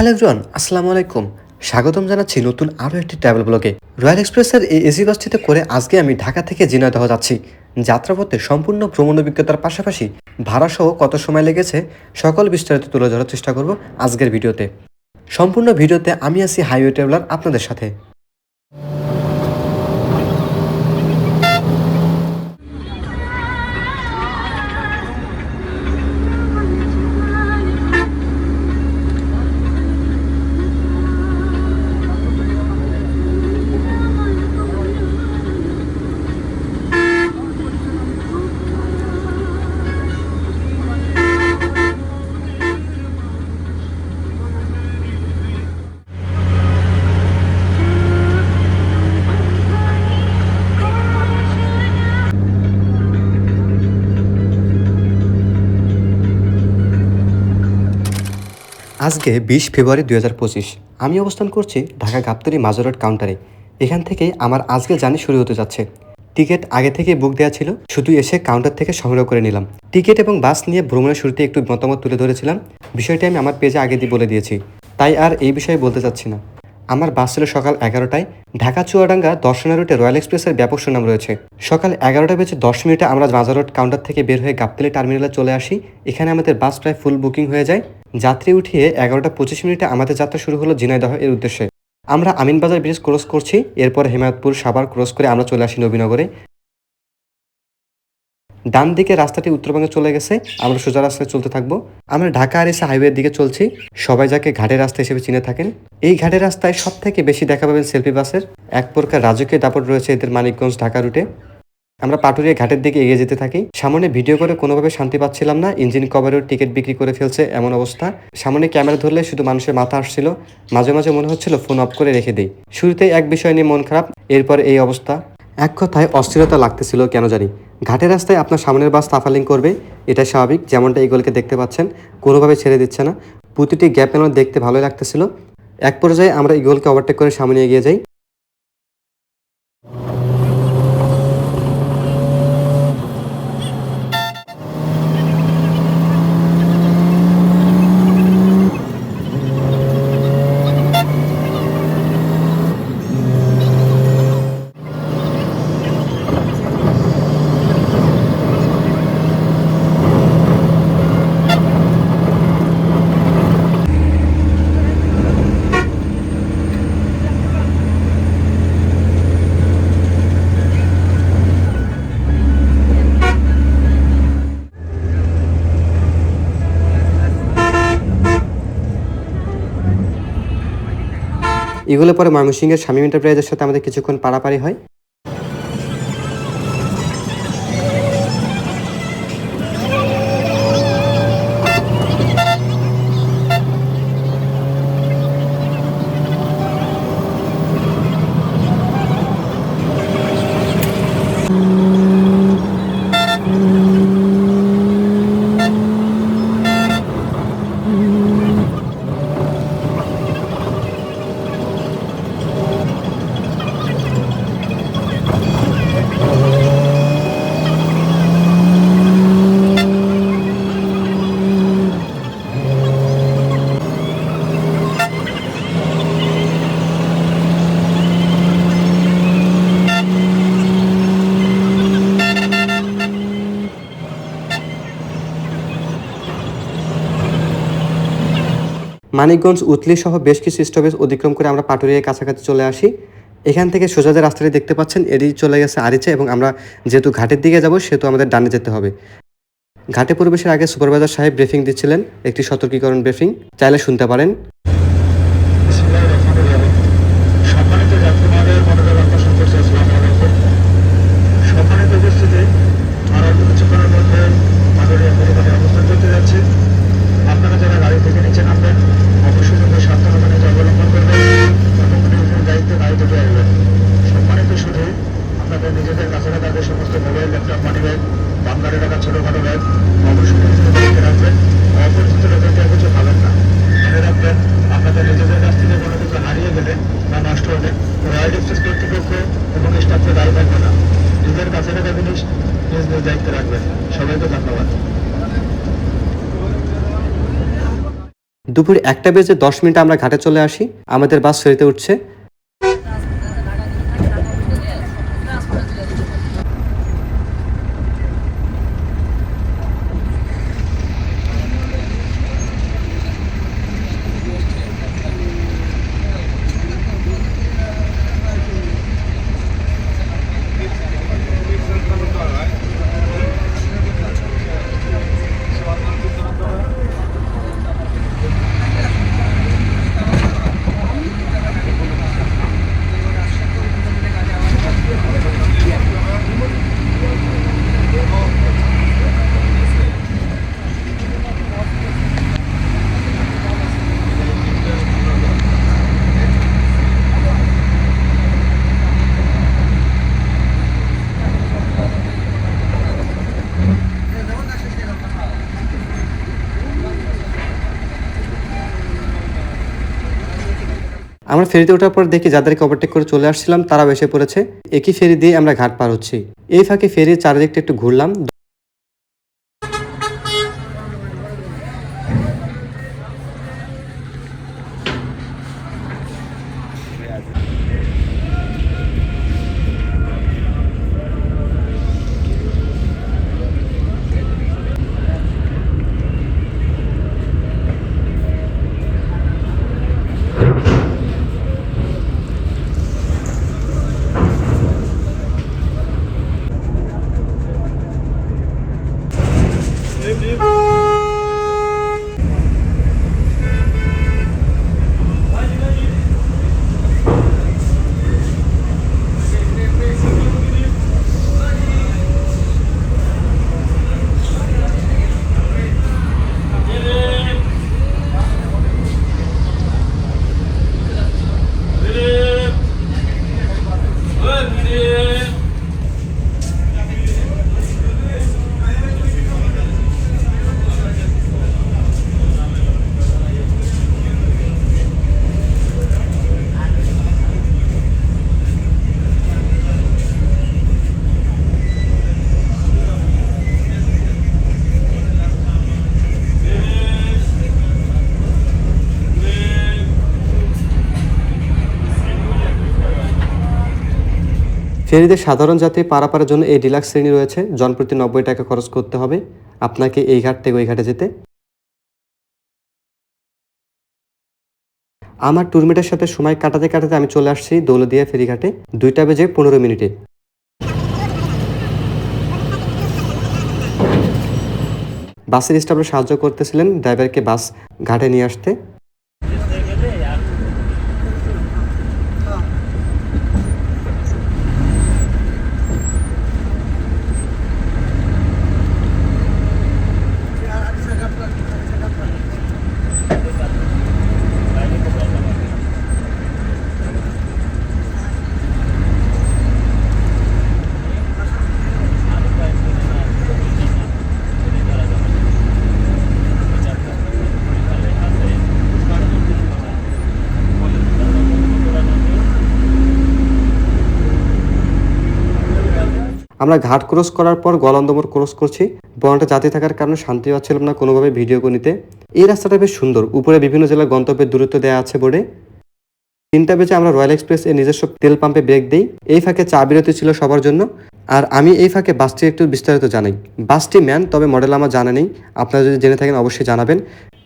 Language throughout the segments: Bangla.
হ্যালো এভরিওয়ান, আসসালামু আলাইকুম। স্বাগতম জানাচ্ছি নতুন আরও একটি ট্রাভেল ব্লগে। রয়্যাল এক্সপ্রেসের এই এসি বাসটিতে করে আজকে আমি ঢাকা থেকে জিনাদহ যাচ্ছি। যাত্রাপথে সম্পূর্ণ ভ্রমণ অভিজ্ঞতার পাশাপাশি ভাড়াসহ কত সময় লেগেছে সকল বিস্তারিত তুলে ধরার চেষ্টা করব আজকের ভিডিওতে। সম্পূর্ণ ভিডিওতে আমি আছি হাইওয়ে ট্রাভেলার আপনাদের সাথে। আজকে বিশ ফেব্রুয়ারি দুই হাজার পঁচিশ। আমি অবস্থান করছি ঢাকা গাবতলি মাজর রোড কাউন্টারে। এখান থেকে আমার আজকে জার্নি শুরু হতে যাচ্ছে। টিকিট আগে থেকে বুক দেওয়া ছিল, শুধু এসে কাউন্টার থেকে সংগ্রহ করে নিলাম। টিকিট এবং বাস নিয়ে ভ্রমণের শুরুতে একটু মতামত তুলে ধরেছিলাম। বিষয়টি আমি আমার পেজে আগে দিয়ে বলে দিয়েছি। তাই আর এই বিষয়ে বলতে চাচ্ছি না। আমার বাস ছিল সকাল এগারোটায়। ঢাকা চুয়াডাঙ্গা দর্শনা রুটে রয়্যাল এক্সপ্রেসের ব্যাপক সুনাম রয়েছে। সকাল এগারোটা বেজে দশ মিনিটে আমরা মাজার রোড কাউন্টার থেকে বের হয়ে গাবতলি টার্মিনালে চলে আসি। এখানে আমাদের বাস প্রায় ফুল বুকিং হয়ে যায়। যাত্রী উঠিয়ে এগারোটা পঁচিশ মিনিটে আমাদের যাত্রা শুরু হলো ঝিনাইদহ এর উদ্দেশ্যে। আমরা আমিনবাজার ব্রিজ ক্রস করছি, এরপর হেমায়তপুর সাভার ক্রস করে আমরা চলে আসি নবীনগরে। ডান দিকে রাস্তাটি উত্তরবঙ্গে চলে গেছে, আমরা সোজা রাস্তায় চলতে থাকব। আমরা ঢাকা আর এসে হাইওয়ের দিকে চলছি, সবাই যাকে ঘাটের রাস্তা হিসেবে চিনে থাকেন। এই ঘাটের রাস্তায় সব থেকে বেশি দেখা পাবেন সেলফি বাসের এক প্রকার রাজকীয় দাপট রয়েছে এদের মানিকগঞ্জ ঢাকা রুটে আমরা পাটুরিয়া ঘাটের দিকে এগিয়ে যেতে থাকি। সামনে ভিডিও করে কোনোভাবে শান্তি পাচ্ছিলাম না। ইঞ্জিন কভারের টিকিট বিক্রি করে ফেলছে এমন অবস্থা। সামনে ক্যামেরা ধরলে শুধু মানুষের মাথা আসছিল। মাঝে মাঝে মনে হচ্ছিল ফোন অফ করে রেখে দিই। শুরুতেই এক বিষয় নিয়ে মন খারাপ, এরপর এই অবস্থা। এক কথায় অস্থিরতা লাগতেছিল, কেন জানি। ঘাটের রাস্তায় আপনার সামনের বাস তাফালিং করবে এটা স্বাভাবিক। যেমনটা এইগুলোকে দেখতে পাচ্ছেন, কোনোভাবে ছেড়ে দিচ্ছে না। প্রতিটি গ্যাপ দেখতে ভালোই লাগতেছিল। এক পর্যায়ে আমরা ইগলকে ওভারটেক করে সামনে এগিয়ে যাই। এগুলো পরে ময়মনসিংহের স্বামী এন্টারপ্রাইজের সাথে আমাদের কিছুক্ষণ পারাপারি হয়। মানিকগঞ্জ, উতলি সহ বেশ কিছু স্টপেজ অতিক্রম করে আমরা পাটুরিয়ার কাছাকাছি চলে আসি। এখান থেকে সোজা যে রাস্তাটি দেখতে পাচ্ছেন, এটি চলে গেছে আরিচা এবং আমরা যেহেতু ঘাটের দিকে যাব, সেহেতু আমাদের ডানে যেতে হবে। ঘাটে প্রবেশের আগে সুপারভাইজার সাহেব ব্রিফিং দিচ্ছিলেন, একটি সতর্কীকরণ ব্রিফিং। চাইলে শুনতে পারেন। আপনাদের রাখবেন সবাইকে ধন্যবাদ। দুপুর একটা বেজে দশ মিনিট আমরা ঘাটে চলে আসি। আমাদের বাস ফেরিতে উঠছে আমরা ফেরিতে ওঠার পর দেখি যাদেরকে ওভারটেক করে চলে আসছিলাম তারা এসে পড়েছে। একই ফেরি দিয়ে আমরা ঘাট পার হচ্ছি। এই ফাঁকে ফেরির চারিদিকটা একটু ঘুরলাম। ফেরিতে সাধারণ যাত্রী পারাপারের জন্য এই ডিলাক্স শ্রেণি রয়েছে। জনপ্রতি নব্বই টাকা খরচ করতে হবে। আপনাকে এই ঘাট থেকে ওই ঘাটে যেতে। আমার টুরমেটের সাথে সময় কাটাতে কাটাতে আমি চলে আসছি দৌলদিয়া ফেরিঘাটে। দুইটা বেজে পনেরো মিনিটে। বাসের স্টাফরা সাহায্য করতেছিলেন ড্রাইভারকে বাস ঘাটে নিয়ে আসতে। আমরা ঘাট ক্রস করার পর গলন্দমর ক্রস করছি। বনটা জাতি থাকার কারণে শান্তি পাচ্ছিলাম না কোনোভাবে ভিডিও নিতে এই রাস্তাটা বেশ সুন্দর। উপরে বিভিন্ন জেলার গন্তব্যের দূরত্ব দেওয়া আছে বোর্ডে। তিনটা বেজে আমরা রয়্যাল এক্সপ্রেস এর নিজস্ব তেল পাম্পে ব্রেক দিই। এই ফাঁকে চা বিরতি ছিল সবার জন্য। আর আমি এই ফাঁকে বাসটি একটু বিস্তারিত জানাই। বাসটি ম্যান, তবে মডেল আমার জানা নেই। আপনারা যদি জেনে থাকেন, অবশ্যই জানাবেন।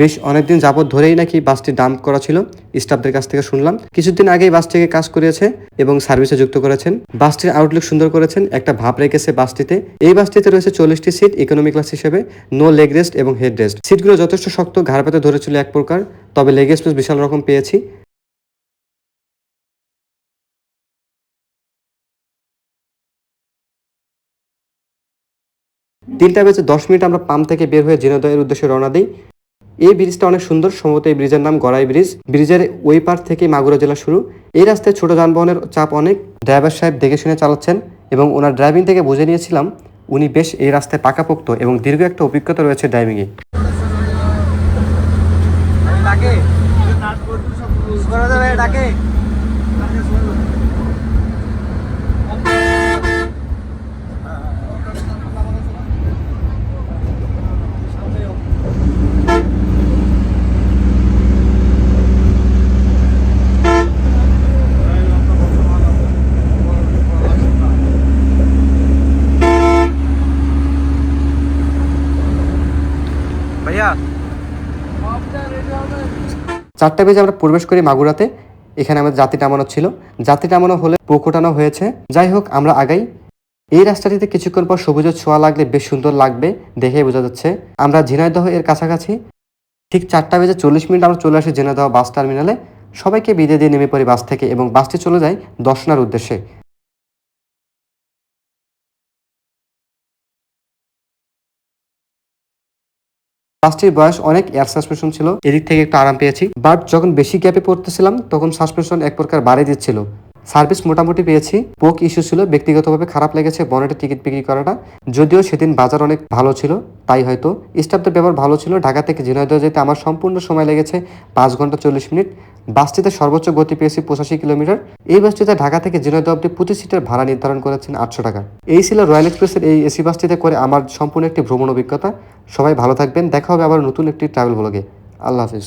বেশ অনেকদিন যাবৎ ধরেই নাকি বাসটি ডাম্প করা ছিল। স্টাফদের কাছ থেকে শুনলাম। কিছুদিন আগেই বাসটিকে কাজ করিয়েছে এবং সার্ভিসে যুক্ত করেছেন। বাসটির আউটলুক সুন্দর করেছেন, একটা ভাব রেখেছে বাসটিতে। এই বাসটিতে রয়েছে চল্লিশটি সিট ইকোনমি ক্লাস হিসেবে নো লেগ রেস্ট এবং হেড রেস্ট সিটগুলো যথেষ্ট শক্ত, ঘাড় পাতে ধরেছিল এক প্রকার, তবে লেগ স্পেস বিশাল রকম পেয়েছি। তিনটা বেজে দশ মিনিট আমরা পাম্প থেকে বের হয়ে জিনোদয়ের উদ্দেশ্যে রওনা দিই। এই ব্রিজটা অনেক সুন্দর, সম্ভবত এই ব্রিজের নাম গড়াই ব্রিজ। ব্রিজের ওই পার থেকে মাগুরা জেলা শুরু। এই রাস্তায় ছোট যানবাহনের চাপ অনেক। ড্রাইভার সাহেব দেখে শুনে চালাচ্ছেন এবং ওনার ড্রাইভিং থেকে বুঝে নিয়েছিলাম উনি বেশ এই রাস্তায় পাকাপোক্ত এবং দীর্ঘ একটা অভিজ্ঞতা রয়েছে ড্রাইভিংয়ে ডাকে করা যাবে ডাকে ভাইয়া চারটা বেজে আমরা প্রবেশ করি মাগুরাতে। এখানে আমাদের জাতি নামানো ছিল। জাতি নামানো হলে পোকোটানো হয়েছে। যাই হোক, আমরা আগাই। এই রাস্তাটিতে কিছুক্ষণ পর সবুজের ছোঁয়া লাগলে বেশ সুন্দর লাগবে দেখে বোঝা যাচ্ছে। আমরা ঝিনাইদহ এর কাছাকাছি। ঠিক চারটা বেজে চল্লিশ মিনিট আমরা চলে আসি ঝিনাইদহ বাস টার্মিনালে। সবাইকে বিদে দিয়ে নেমে পড়ি বাস থেকে এবং বাসটি চলে যায় দর্শনার উদ্দেশ্যে। বাসটির বয়স অনেক এয়ার সাসপেনশন ছিল। এদিক থেকে একটু আরাম পেয়েছি। বাট যখন বেশি গ্যাপে পড়তেছিলাম, তখন সাসপেনশন এক প্রকার বাড়িয়ে দিচ্ছিল। সার্ভিস মোটামুটি পেয়েছি। পোক ইস্যু ছিল, ব্যক্তিগতভাবে খারাপ লেগেছে, বনেটে টিকিট বিক্রি করাটা। যদিও সেদিন বাজার অনেক ভালো ছিল, তাই হয়তো। স্টাফদের ব্যবহার ভালো ছিল, ঢাকা থেকে ঝিনাইদহ যেতে আমার সম্পূর্ণ সময় লেগেছে, পাঁচ ঘণ্টা চল্লিশ মিনিট। বাসটিতে সর্বোচ্চ গতি পেয়েছি পঁচাশি কিলোমিটার। এই বাসটিতে ঢাকা থেকে ঝিনাইদহ অব্দি প্রতি সিটের ভাড়া নির্ধারণ করেছেন আটশো টাকা। এই ছিল রয়্যাল এক্সপ্রেসের এই এসি বাসটিতে করে আমার সম্পূর্ণ একটি ভ্রমণ অভিজ্ঞতা। সবাই ভালো থাকবেন, দেখা হবে আবার নতুন একটি ট্রাভেল ব্লগে আল্লাহ হাফিজ।